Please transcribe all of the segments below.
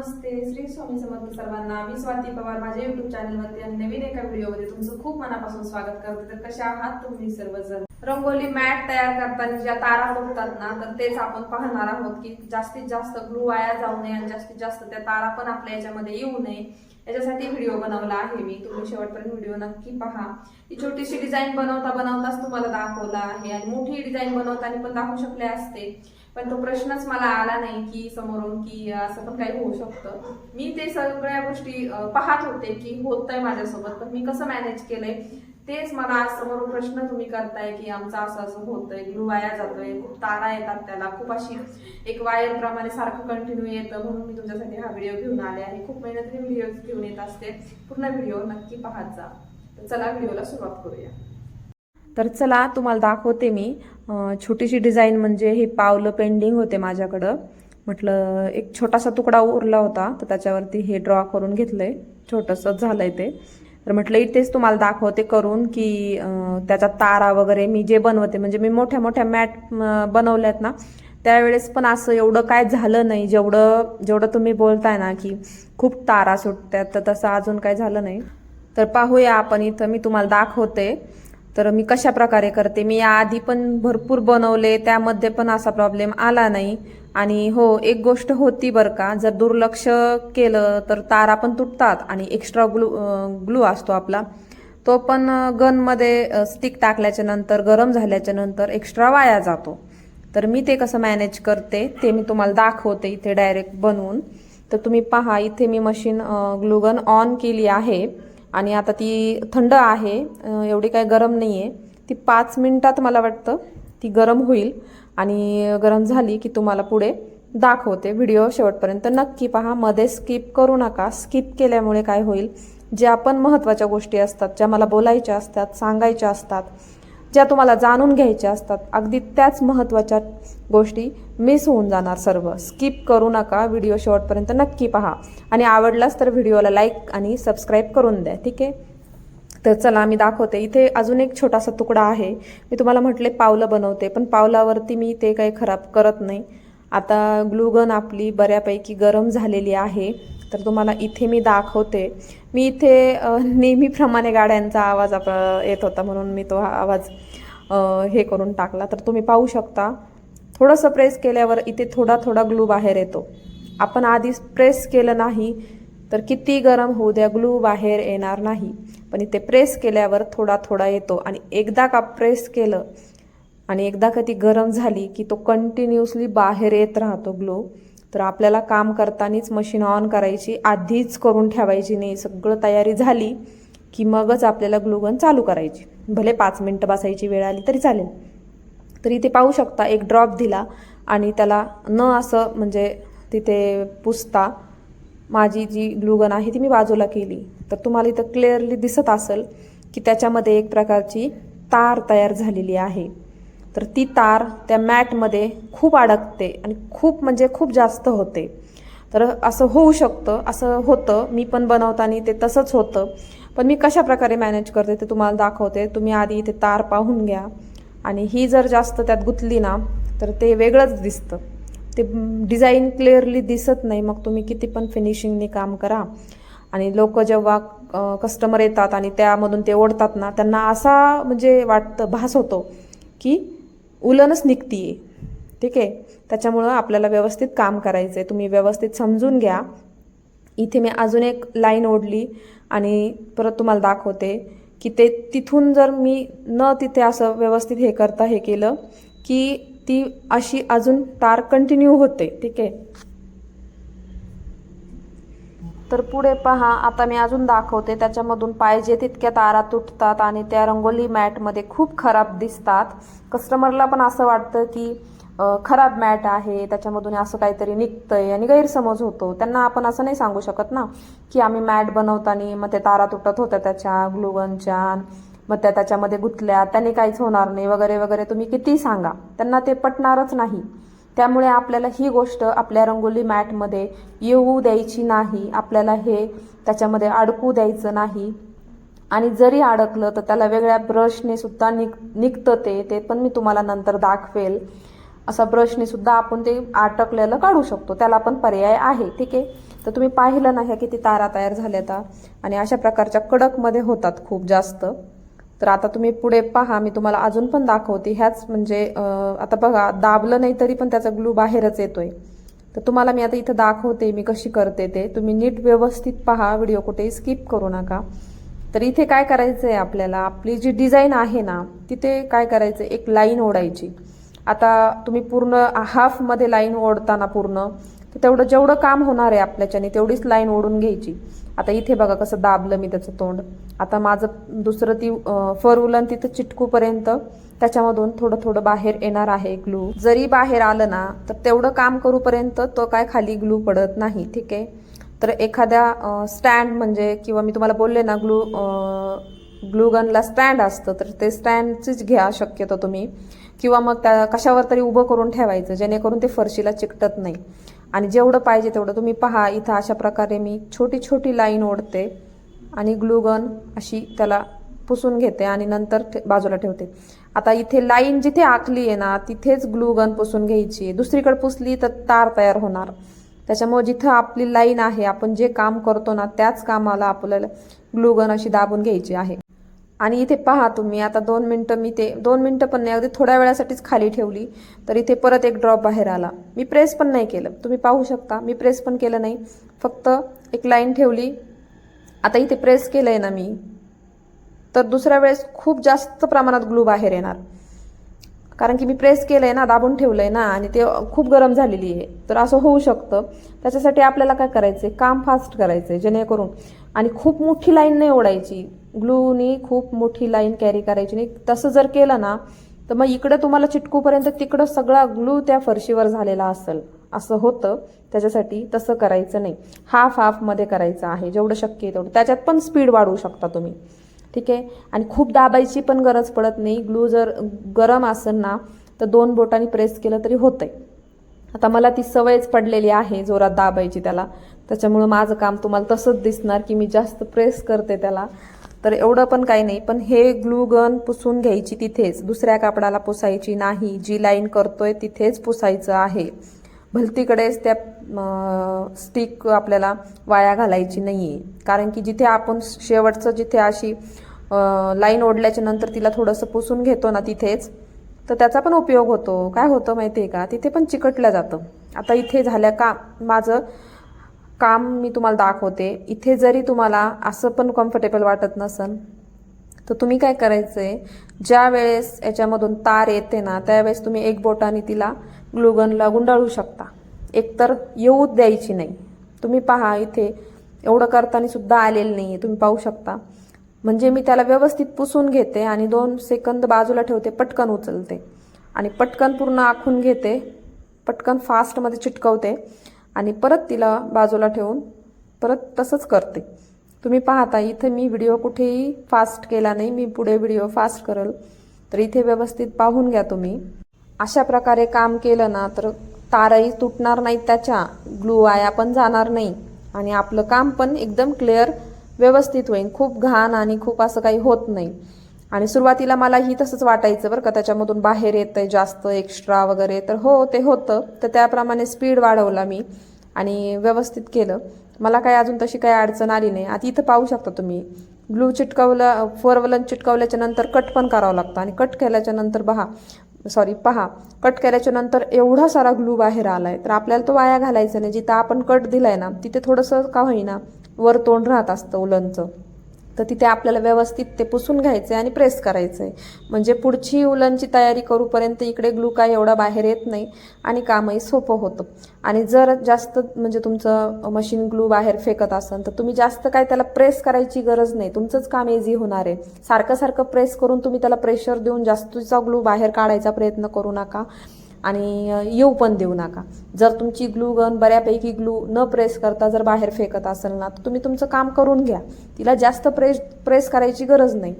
नमस्ते. श्री स्वामी समर्थ सर्वांना मी स्वाती पवार. माझ्या युट्यूब चॅनलवरती आणि नवीन एका व्हिडिओमध्ये तुमचं खूप मनापासून स्वागत करते. तर कशा आहात तुम्ही सर्वजण? रंगोली मॅट तयार करताना ज्या तारा तुटतात ना तर तेच आपण पाहणार आहोत की जास्तीत जास्त ग्लू वाया जाऊ नये आणि जास्तीत जास्त त्या तारा पण आपल्या याच्यामध्ये येऊ नये. याच्यासाठी व्हिडिओ बनवला आहे मी. तुम्ही शेवटपर्यंत व्हिडिओ नक्की पहा. ही छोटीशी डिझाईन बनवता बनवताच तुम्हाला दाखवला आहे. आणि मोठी डिझाईन बनवताना पण दाखवू शकले असते. पण तो प्रश्नच मला आला नाही की समोरून की असं पण काही होऊ शकतं. मी ते सगळ्या गोष्टी पाहत होते की होत आहे माझ्यासोबत पण मी कसं मॅनेज केलंय तेच मला आज समोरून प्रश्न तुम्ही करताय की आमचं असं असं होतंय ग्लू वाया जातोय खूप तारा येतात त्याला खूप अशी एक वायर प्रमाणे सारखं कंटिन्यू येतं म्हणून मी तुमच्यासाठी हा व्हिडिओ घेऊन आले आहे खूप मेहनतीने व्हिडिओ घेऊन येत असते. पूर्ण व्हिडिओ नक्की पाहत जा. तर चला व्हिडिओला सुरुवात करूया. तर चला तुम्हाला दाखवते मी. छोटीशी डिझाईन म्हणजे हे पावलं पेंडिंग होते माझ्याकडं. म्हटलं एक छोटासा तुकडा उरला होता तर त्याच्यावरती हे ड्रॉ करून घेतलं आहे छोटंसं झालं आहे ते. तर म्हटलं इथेच तुम्हाला दाखवते करून की त्याचा तारा वगैरे मी जे बनवते म्हणजे मी मोठ्या मोठ्या मॅट बनवल्यात ना त्यावेळेस पण असं एवढं काय झालं नाही. जेवढं जेवढं तुम्ही बोलताय ना की खूप तारा सुटतात तर तसं अजून काय झालं नाही. तर पाहूया आपण इथं मी तुम्हाला दाखवते. तर मी कशा प्रकारे करते? मी याआधी पण भरपूर बनवले त्यामध्ये पण असा प्रॉब्लेम आला नाही. आणि हो एक गोष्ट होती बरं का जर दुर्लक्ष केलं तर तारा पण तुटतात आणि एक्स्ट्रा ग्लू ग्लू असतो आपला. तो पण गनमध्ये स्टिक टाकल्याच्या नंतर गरम झाल्याच्यानंतर एक्स्ट्रा वाया जातो. तर मी ते कसं मॅनेज करते ते मी तुम्हाला दाखवते इथे डायरेक्ट बनवून. तर तुम्ही पहा इथे मी मशीन ग्लूगन ऑन केली आहे. आणि आता ती थंड आहे एवढी काय गरम नाही आहे ती पाच मिनटात मला वाटतं ती गरम होईल आणि गरम झाली की तुम्हाला पुढे दाखवते. व्हिडिओ शेवटपर्यंत नक्की पहा. मध्ये स्किप करू नका. स्किप केल्यामुळे काय होईल? ज्या पण महत्त्वाच्या गोष्टी असतात ज्या मला बोलायच्या असतात सांगायच्या असतात ज्या तुम्हाला जाणून घ्यायच्या असतात अगदी त्याच महत्त्वाच्या गोष्टी मिस होऊन जाणार सर्व. स्किप करू नका व्हिडिओ शेवटपर्यंत नक्की पहा. आणि आवडलाच तर व्हिडिओला लाईक आणि सबस्क्राईब करून द्या ठीक आहे? तर चला मी दाखवते. इथे अजून एक छोटासा तुकडा आहे. मी तुम्हाला म्हटले पावलं बनवते पण पावलावरती मी ते काही खराब करत नाही. आता ग्लूगन आपली बऱ्यापैकी गरम झालेली आहे. तर तुम्हाला इथे मी दाखवते. मी इथे नेहमीप्रमाणे गाड्यांचा आवाज आप येत होता म्हणून मी तो हा आवाज हे करून टाकला. तर तुम्ही पाहू शकता थोडंसं प्रेस केल्यावर इथे थोडा थोडा ग्लू बाहेर येतो. आपण आधीच प्रेस केलं नाही तर किती गरम होऊ द्या ग्लू बाहेर येणार नाही. पण इथे प्रेस केल्यावर थोडा थोडा येतो आणि एकदा का प्रेस केलं आणि एकदा का ती गरम झाली की तो कंटिन्युअसली बाहेर येत राहतो ग्लो तर आपल्याला काम करतानाच मशीन ऑन करायची आधीच करून ठेवायची नाही. सगळं तयारी झाली की मगच आपल्याला ग्लुगन चालू करायची. भले पाच मिनटं बसायची वेळ आली तरी चालेल. तर इथे पाहू शकता एक ड्रॉप दिला आणि त्याला न असं म्हणजे तिथे पुसता माझी जी ग्लुगन आहे ती मी बाजूला केली. तर तुम्हाला इथं क्लिअरली दिसत असेल की त्याच्यामध्ये एक प्रकारची तार तयार झालेली आहे. तर ती तार त्या मॅटमध्ये खूप अडकते आणि खूप म्हणजे खूप जास्त होते. तर असं होऊ शकतं असं होतं. मी पण बनवताना ते तसंच होतं. पण मी कशा प्रकारे मॅनेज करते ते तुम्हाला दाखवते. तुम्ही आधी इथे तार पाहून घ्या. आणि ही जर जास्त त्यात गुंतली ना तर ते वेगळंच दिसतं. ते डिझाईन क्लिअरली दिसत नाही. मग तुम्ही किती पण फिनिशिंगने काम करा. आणि लोक जेव्हा कस्टमर येतात आणि त्यामधून ते ओढतात ना त्यांना असा म्हणजे वाटतं भास होतो की उलनच निघतीये. ठीक आहे? त्याच्यामुळं आपल्याला व्यवस्थित काम करायचं आहे तुम्ही व्यवस्थित समजून घ्या. इथे मी अजून एक लाईन ओढली आणि परत तुम्हाला दाखवते की ते तिथून जर मी न तिथे असं व्यवस्थित हे करता हे केलं की ती अशी अजून तार कंटिन्यू होते. ठीक आहे? तर पुढे पहा आता मी अजून दाखवते. त्याच्यामधून पाहिजे तितक्या तारा तुटतात आणि त्या रंगोली मॅटमध्ये खूप खराब दिसतात. कस्टमरला पण असं वाटतं की खराब मॅट आहे त्याच्यामधून असं काहीतरी निघतंय आणि गैरसमज होतो. त्यांना आपण असं नाही सांगू शकत ना की आम्ही मॅट बनवताना मग ते तारा तुटत होत्या त्याच्या ग्लुगनच्या मग त्या त्याच्यामध्ये गुंतल्या. त्याने काहीच होणार नाही वगैरे वगैरे तुम्ही किती सांगा. त्यांना ते पटणारच नाही. त्यामुळे आपल्याला ही गोष्ट आपल्या रंगोली मॅटमध्ये येऊ द्यायची नाही. आपल्याला हे त्याच्यामध्ये अडकू द्यायचं नाही. आणि जरी अडकलं तर त्याला वेगळ्या ब्रशने सुद्धा निघ निघतं ते. ते पण मी तुम्हाला नंतर दाखवेल. असा ब्रशने सुद्धा आपण ते अटकलेलं काढू शकतो. त्याला पण पर्याय आहे. ठीक आहे? तर तुम्ही पाहिलं नाही किती तारा तयार झाल्या आता आणि अशा प्रकारच्या कडकमध्ये होतात खूप जास्त. तर आता तुम्ही पुढे पहा मी तुम्हाला अजून पण दाखवते. ह्याच म्हणजे आता बघा दाबलं नाही तरी पण त्याचा ग्लू बाहेरच येतोय. तर तुम्हाला मी आता इथं दाखवते मी कशी करते ते. तुम्ही नीट व्यवस्थित पहा व्हिडिओ कुठेही स्किप करू नका. तर इथे काय करायचं आहे आपल्याला? आपली जी डिझाईन आहे ना तिथे काय करायचं एक लाईन ओढायची. आता तुम्ही पूर्ण हाफमध्ये लाईन ओढताना पूर्ण तर तेवढं जेवढं काम होणार आहे आपल्याच्याने तेवढीच लाईन ओढून घ्यायची. आता इथे बघा कसं दाबलं मी त्याचं तोंड. आता माझं दुसरं ती फर उलन तिथं चिटकूपर्यंत त्याच्यामधून थोडं थोडं बाहेर येणार आहे ग्लू. जरी बाहेर आलं ना तर तेवढं काम करूपर्यंत तो काय खाली ग्लू पडत नाही ठीक आहे? तर एखाद्या स्टँड म्हणजे किंवा मी तुम्हाला बोलले ना ग्लू ग्लू गनला स्टँड असतं तर ते स्टँडचीच घ्या शक्यतो तुम्ही. किंवा मग त्या कशावर तरी उभं करून ठेवायचं जेणेकरून ते फरशीला चिकटत नाही. आणि जेवढं पाहिजे तेवढं. तुम्ही पहा इथं अशा प्रकारे मी छोटी छोटी लाईन ओढते आणि ग्लुगन अशी त्याला पुसून घेते आणि नंतर ठे- बाजूला ठेवते. आता इथे लाईन जिथे आखली आहे ना तिथेच ग्लुगन पुसून घ्यायची आहे. दुसरीकडे पुसली तर तार तयार होणार. त्याच्यामुळे जिथं आपली लाईन आहे आपण जे काम करतो ना त्याच कामाला आपल्याला ग्लूगन अशी दाबून घ्यायची आहे. आणि इथे पहा तुम्ही आता दोन मिनटं मी ते दोन मिनटं पण नाही अगदी थोड्या वेळासाठीच खाली ठेवली तर इथे परत एक ड्रॉप बाहेर आला. मी प्रेस पण नाही केलं. तुम्ही पाहू शकता मी प्रेस पण केलं नाही. फक्त एक लाईन ठेवली. आता इथे प्रेस केलं आहे ना मी तर दुसऱ्या वेळेस खूप जास्त प्रमाणात ग्लू बाहेर येणार. कारण की मी प्रेस केलं आहे ना दाबून ठेवलं आहे ना आणि ते खूप गरम झालेली आहे. तर असं होऊ शकतं. त्याच्यासाठी आपल्याला काय करायचं आहे काम फास्ट करायचं आहे जेणेकरून. आणि खूप मोठी लाईन नाही ओढायची. ग्लूनी खूप मोठी लाईन कॅरी करायची. नाही तसं जर केलं ना तर मग इकडे तुम्हाला चिटकूपर्यंत तिकडं सगळा ग्लू त्या फरशीवर झालेला असेल. असं होतं. त्याच्यासाठी तसं करायचं नाही. हाफ हाफमध्ये करायचं आहे. जेवढं शक्य आहे तेवढं. त्याच्यात पण स्पीड वाढवू शकता तुम्ही. ठीक आहे? आणि खूप दाबायची पण गरज पडत नाही. ग्लू जर गरम असेल ना तर दोन बोटांनी प्रेस केलं तरी होतंय. आता मला ती सवयच पडलेली आहे जोरात दाबायची त्याला. त्याच्यामुळं माझं काम तुम्हाला तसंच दिसणार की मी जास्त प्रेस करते त्याला. तर एवढं पण काही नाही. पण हे ग्लू गन पुसून घ्यायची तिथेच. दुसऱ्या कापडाला पुसायची नाही. जी लाईन करतोय तिथेच पुसायचं आहे. भलतीकडेच त्या स्टिक आपल्याला वाया घालायची नाही आहे कारण की जिथे आपण शेवटचं जिथे अशी लाईन ओढल्याच्या नंतर तिला थोडंसं पुसून घेतो ना तिथेच तर त्याचा पण उपयोग होतो. काय होतं माहिती आहे का? तिथे पण चिकटलं जातं. आता इथे झाल्या का? माझं काम मी तुम्हाला दाखवते. इथे जरी तुम्हाला असं पण कम्फर्टेबल वाटत नसन तर तुम्ही काय करायचं आहे ज्या वेळेस याच्यामधून तार येते ना त्यावेळेस तुम्ही एक बोटाने तिला ग्लुगनला गुंडाळू शकता. एकतर येऊ द्यायची नाही. तुम्ही पहा इथे एवढं करताना सुद्धा आलेलं नाही आहे तुम्ही पाहू शकता. म्हणजे मी त्याला व्यवस्थित पुसून घेते आणि दोन सेकंद बाजूला ठेवते पटकन उचलते. आणि पटकन पूर्ण आखून घेते पटकन फास्टमध्ये चिटकवते. आणि परत तिला बाजूला ठेवून परत तसंच करते. तुम्ही पाहता इथं मी व्हिडिओ कुठेही फास्ट केला नाही मी पुढे व्हिडिओ फास्ट करल. तर इथे व्यवस्थित पाहून घ्या तुम्ही. अशा प्रकारे काम केलं ना तर तारही तुटणार नाहीत त्याच्या. ग्लू आया पण जाणार नाही. आणि आपलं काम पण एकदम क्लिअर व्यवस्थित होईल. खूप घाण आणि खूप असं काही होत नाही. आणि सुरुवातीला मलाही तसंच वाटायचं बरं का त्याच्यामधून बाहेर येतंय जास्त एक्स्ट्रा वगैरे. तर हो ते होतं. तर त्याप्रमाणे स्पीड वाढवला मी आणि व्यवस्थित केलं. मला काय अजून तशी काही अडचण आली नाही. आता इथं पाहू शकता तुम्ही. ग्लू चिटकवलं फोरवलन चिटकवल्याच्या नंतर कट पण करावं लागतं आणि कट केल्याच्यानंतर पहा सॉरी पहा. कट केल्याच्यानंतर एवढा सारा ग्लू बाहेर आला आहे तर आपल्याला तो वाया घालायचा नाही. जिथं आपण कट दिलाय ना तिथे थोडंसं का होईना वर तोंड राहत असतं उलनचं. तर तिथे आपल्याला व्यवस्थित ते पुसून घ्यायचं आहे आणि प्रेस करायचं आहे म्हणजे पुढची उलनची तयारी करूपर्यंत इकडे ग्लू काय एवढा बाहेर येत नाही आणि कामही सोपं होतं. आणि जर जास्त म्हणजे तुमचं मशीन ग्लू बाहेर फेकत असेल तर तुम्ही जास्त काय त्याला प्रेस करायची गरज नाही. तुमचंच काम इझी होणार आहे. सारखं सारखं प्रेस करून तुम्ही त्याला प्रेशर देऊन जास्तीचा ग्लू बाहेर काढायचा प्रयत्न करू नका. आणि येऊ पण देऊ नका. जर तुमची ग्लू गन बऱ्यापैकी ग्लू न प्रेस करता जर बाहेर फेकत असेल ना तर तुम्ही तुमचं काम करून घ्या. तिला जास्त प्रेस प्रेस करायची गरज नाही.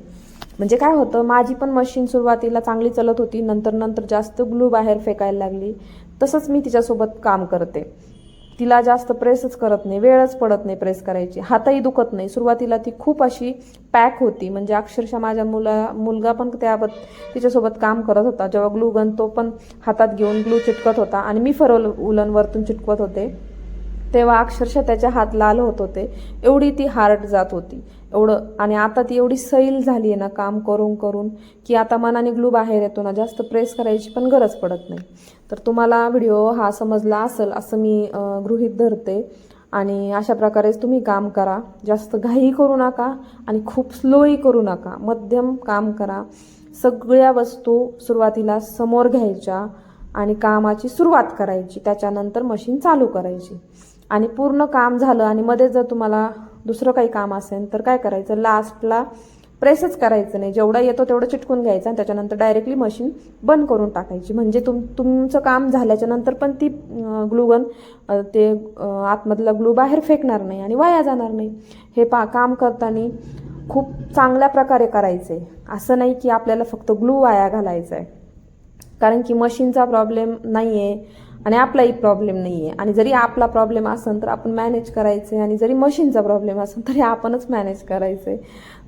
म्हणजे काय होतं माझी पण मशीन सुरुवातीला चांगली चलत होती नंतर नंतर जास्त ग्लू बाहेर फेकायला लागली. तसंच मी तिच्यासोबत काम करते. तिला जास्त प्रेसच करत नाही वेळच पडत नाही प्रेस करायची. हातही दुखत नाही. सुरुवातीला ती खूप अशी पॅक होती. म्हणजे अक्षरशः माझ्या मुला मुलगा पण त्याबत तिच्यासोबत काम करत होता. जेव्हा ग्लू गन तो पण हातात घेऊन ग्लू चिटकत होता आणि मी फरवल उलन वरतून चिटकवत होते तेव्हा अक्षरशः त्याचे हात लाल होत होते. एवढी ती हार्ड जात होती. एवढं आणि आता ती एवढी सैल झाली आहे ना काम करून करून की आता मनाने ग्लू बाहेर येतो ना जास्त प्रेस करायची पण गरज पडत नाही. तर तुम्हाला व्हिडिओ हा समजला असेल असं मी गृहित गृहीत धरते. आणि अशा प्रकारेच तुम्ही काम करा. जास्त घाई करू नका आणि खूप स्लोही करू नका. मध्यम काम करा. सगळ्या वस्तू सुरुवातीला समोर घ्यायच्या आणि कामाची सुरुवात करायची. त्याच्यानंतर मशीन चालू करायची. आणि पूर्ण काम झालं आणि मध्ये जर तुम्हाला दुसरं काही काम असेल तर काय करायचं? लास्टला प्रेसच करायचं नाही. जेवढा येतो तेवढं चिटकून घ्यायचं आणि त्याच्यानंतर डायरेक्टली मशीन बंद करून टाकायची. म्हणजे तुम तुमचं काम झाल्याच्यानंतर पण ती ग्लूगन ते आतमधला ग्लू बाहेर फेकणार नाही आणि वाया जाणार नाही. हे पा काम करताना खूप चांगल्या प्रकारे करायचं आहे असं नाही की आपल्याला फक्त ग्लू वाया घालायचा आहे कारण की मशीनचा प्रॉब्लेम नाही आहे आणि आपलाही प्रॉब्लेम नाही आहे आणि जरी आपला प्रॉब्लेम असेल तर आपण मॅनेज करायचं आहे आणि जरी मशीनचा प्रॉब्लेम असेल तरी आपणच मॅनेज करायचं आहे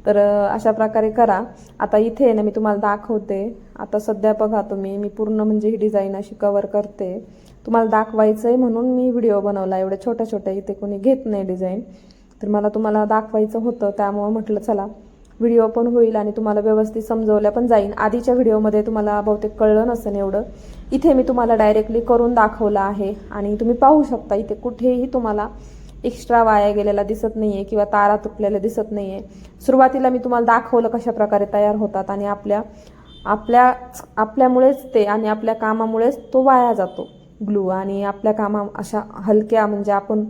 तर अशा प्रकारे करा. आता इथे आहे ना मी तुम्हाला दाखवते. आता सध्या बघा तुम्ही मी पूर्ण म्हणजे ही डिझाईन अशी कवर करते. तुम्हाला दाखवायचं आहे म्हणून मी व्हिडिओ बनवला. एवढ्या छोट्या छोट्या इथे कोणी घेत नाही डिझाईन तर मला तुम्हाला दाखवायचं होतं त्यामुळं म्हटलं चला व्हिडिओ पण होईल आणि तुम्हाला व्यवस्थित समजवल्या पण जाईल. आधीच्या व्हिडिओमध्ये तुम्हाला बहुतेक कळलं नसेल एवढं. इथे मी तुम्हाला डायरेक्टली करून दाखवलं आहे. आणि तुम्ही पाहू शकता इथे कुठेही तुम्हाला एक्स्ट्रा वाया गेलेला दिसत नाही आहे किंवा तारा तुटलेल्या दिसत नाही आहे सुरुवातीला मी तुम्हाला दाखवलं कशा प्रकारे तयार होतात आणि आपल्या आपल्या आपल्यामुळेच ते आणि आपल्या कामामुळेच तो वाया जातो. ग्लू आणि आपल्या कामा अशा हलक्या म्हणजे आपण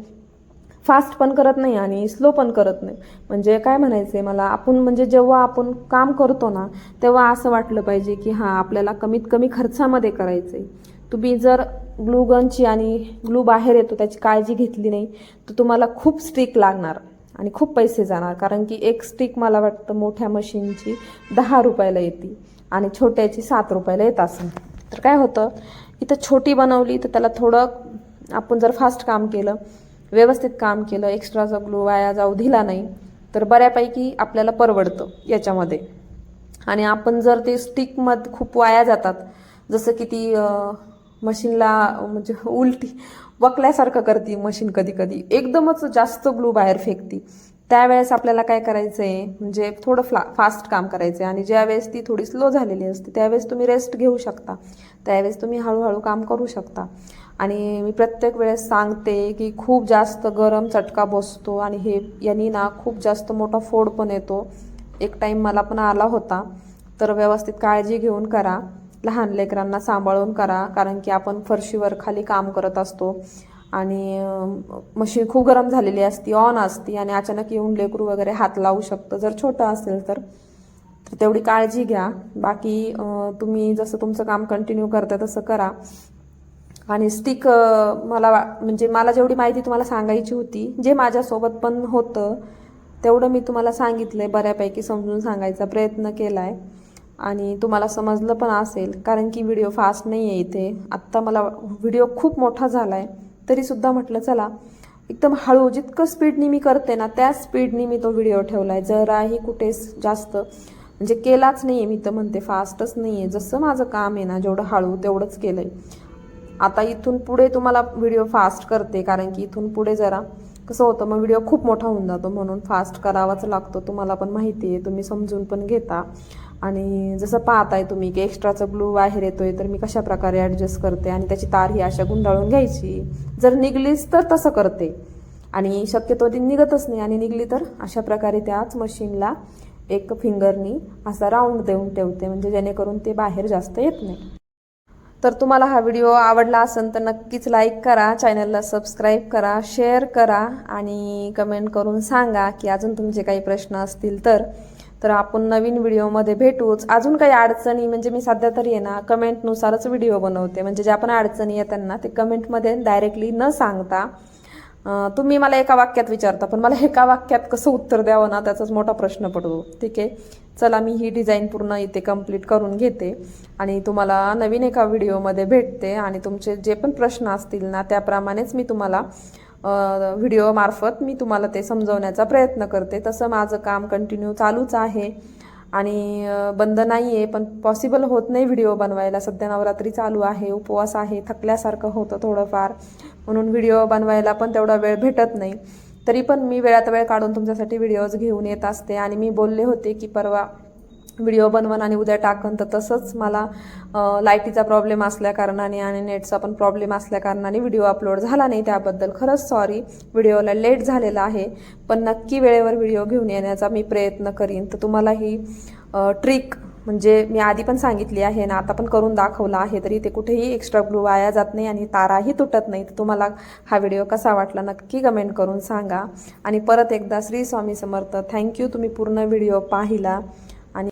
फास्ट पण करत नाही आणि स्लो पण करत नाही. म्हणजे काय म्हणायचं आहे मला आपण म्हणजे जेव्हा आपण काम करतो ना तेव्हा असं वाटलं पाहिजे की हां आपल्याला कमीत कमी खर्चामध्ये करायचं आहे तुम्ही जर ग्लू गनची आणि ग्लू बाहेर येतो त्याची काळजी घेतली नाही तर तुम्हाला खूप स्टिक लागणार आणि खूप पैसे जाणार. कारण की एक स्टिक मला वाटतं मोठ्या मशीनची दहा रुपयाला येते आणि छोट्याची सात रुपयाला येत असं तर काय होतं इथं छोटी बनवली तर त्याला थोडं आपण जर फास्ट काम केलं व्यवस्थित काम केलं एक्स्ट्राचा ग्लू वाया जाऊ दिला नाही तर बऱ्यापैकी आपल्याला परवडतं याच्यामध्ये. आणि आपण जर ते स्टिकमध खूप वाया जातात जसं की ती मशीनला म्हणजे उलटी वकल्यासारखं करते मशीन कधी कधी. एकदमच जास्त ग्लू बाहेर फेकती. त्यावेळेस आपल्याला काय करायचं आहे म्हणजे थोडं फ्ला फास्ट काम करायचं आहे आणि ज्यावेळेस ती थोडी स्लो झालेली असते त्यावेळेस तुम्ही रेस्ट घेऊ शकता. त्यावेळेस तुम्ही हळूहळू काम करू शकता. आणि मी प्रत्येक वेळेस सांगते की खूप जास्त गरम चटका बसतो. आणि हे यांनी ना खूप जास्त मोठा फोड पण येतो. एक टाईम मला पण आला होता. तर व्यवस्थित काळजी घेऊन करा. लहान लेकरांना सांभाळून करा कारण की आपण फरशीवर खाली काम करत असतो. आणि मशीन खूप गरम झालेली असती ऑन असती आणि अचानक येऊन लेकरू वगैरे हात लावू शकतं. जर छोटं असेल तर तेवढी काळजी घ्या. बाकी तुम्ही जसं तुमचं काम कंटिन्यू करता तसं करा. आणि स्टिक मला वा- म्हणजे मला जेवढी माहिती तुम्हाला सांगायची होती जे माझ्यासोबत पण होतं तेवढं मी तुम्हाला सांगितलं आहे बऱ्यापैकी समजून सांगायचा प्रयत्न केला आहे आणि तुम्हाला समजलं पण असेल कारण की व्हिडिओ फास्ट नाही आहे इथे. आत्ता मला व्हिडिओ खूप मोठा झाला आहे तरीसुद्धा म्हटलं चला एकदम हळू जितकं स्पीडनी मी करते ना त्या स्पीडनी मी तो व्हिडिओ ठेवला आहे जराही कुठेच जास्त म्हणजे केलाच नाही आहे मी तर म्हणते फास्टच नाही आहे जसं माझं काम आहे ना जेवढं हळू तेवढंच केलं आहे आता इथून पुढे तुम्हाला व्हिडिओ फास्ट करते कारण की इथून पुढे जरा कसं होतं मग व्हिडिओ खूप मोठा होऊन जातो म्हणून फास्ट करावाच लागतो. तुम्हाला पण माहिती आहे तुम्ही समजून पण घेता. आणि जसं पाहताय तुम्ही की एक्स्ट्राचं ग्लू बाहेर येतोय तर मी कशा प्रकारे ॲडजस्ट करते आणि त्याची तार ही अशा गुंडाळून घ्यायची. जर निघलीच तर तसं करते. आणि शक्यतो ती निघतच नाही आणि निघली तर अशा प्रकारे त्याच मशीनला एक फिंगरनी असा राऊंड देऊन ठेवते म्हणजे जेणेकरून ते बाहेर जास्त येत नाही. तर तुम्हाला हा व्हिडिओ आवडला असेल तर नक्कीच लाईक करा चॅनलला सबस्क्राईब करा शेअर करा आणि कमेंट करून सांगा की अजून तुमचे काही प्रश्न असतील तर तर आपण नवीन व्हिडिओमध्ये भेटूच. अजून काही अडचणी म्हणजे मी सध्या तरी आहे ना कमेंटनुसारच व्हिडिओ बनवते. म्हणजे ज्या पण अडचणी आहेत त्यांना ते कमेंटमध्ये डायरेक्टली न सांगता तुम्ही मला एका वाक्यात विचारता पण मला एका वाक्यात कसं उत्तर द्यावं ना त्याचाच मोठा प्रश्न पडतो. ठीक आहे? चला मी ही डिझाईन पूर्ण इथे कंप्लीट करून घेते आणि तुम्हाला नवीन एका व्हिडिओमध्ये भेटते आणि तुमचे जे पण प्रश्न असतील ना त्याप्रमाणेच मी तुम्हाला व्हिडिओमार्फत मी तुम्हाला ते समजवण्याचा प्रयत्न करते. तसं माझं काम कंटिन्यू चालूच आहे. आणि बंद नाही आहे पण पॉसिबल होत नाही व्हिडिओ बनवायला. सध्या नवरात्री चालू आहे उपवास आहे थकल्यासारखं होतं थोडंफार. म्हणून व्हिडिओ बनवायला पण तेवढा वेळ भेटत नाही. तरी पण मी वेळात वेळ काढून तुमच्यासाठी व्हिडिओज घेऊन येत असते. आणि मी बोलले होते की परवा व्हिडिओ बनवन आणि उद्या टाकन तर तसंच मला लाईटीचा प्रॉब्लेम असल्या कारणाने आणि नेटचा पण प्रॉब्लेम असल्या कारणाने व्हिडिओ अपलोड झाला नाही त्याबद्दल. खरंच सॉरी व्हिडिओला लेट झालेला आहे पण नक्की वेळेवर व्हिडिओ घेऊन येण्याचा मी प्रयत्न करीन. तर तुम्हाला ही ट्रिक म्हणजे मी आधी पण सांगितली आहे ना आता पण करून दाखवला आहे तरी ते कुठेही एक्स्ट्रा ग्लू वाया जात नाही आणि ताराही तुटत नाही. तर तुम्हाला हा व्हिडिओ कसा वाटला नक्की कमेंट करून सांगा. आणि परत एकदा श्री स्वामी समर्थ थँक्यू तुम्ही पूर्ण व्हिडिओ पाहिला.